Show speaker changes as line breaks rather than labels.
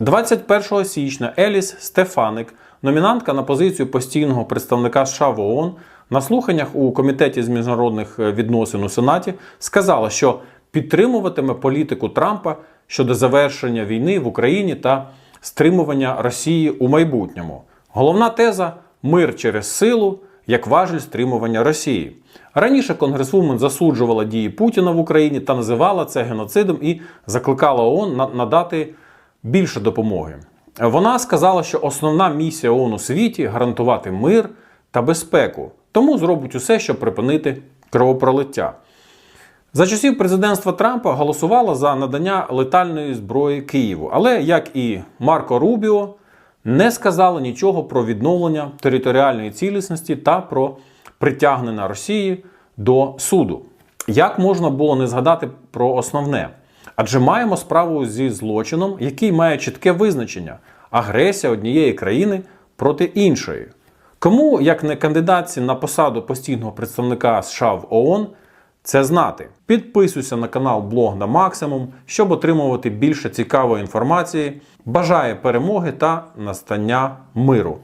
21 січня Еліс Стефаник, номінантка на позицію постійного представника США в ООН, на слуханнях у комітеті з міжнародних е, відносин у Сенаті сказала, що підтримуватиме політику Трампа щодо завершення війни в Україні та стримування Росії у майбутньому. Головна теза мир через силу як важель стримування Росії. Раніше конгресвумен засуджувала дії Путіна в Україні та називала це геноцидом і закликала ООН на- надати більше допомоги. Вона сказала, що основна місія ООН у світі гарантувати мир та безпеку, тому зробить усе, щоб припинити кровопролиття. За часів президентства Трампа голосувала за надання летальної зброї Києву, але як і Марко Рубіо, не сказала нічого про відновлення територіальної цілісності та про притягнення Росії до суду. Як можна було не згадати про основне? Адже маємо справу зі злочином, який має чітке визначення агресія однієї країни проти іншої. Кому, як не кандидатці на посаду постійного представника США в ООН, це знати. Підписуйся на канал Блог на Максимум, щоб отримувати більше цікавої інформації. Бажає перемоги та настання миру.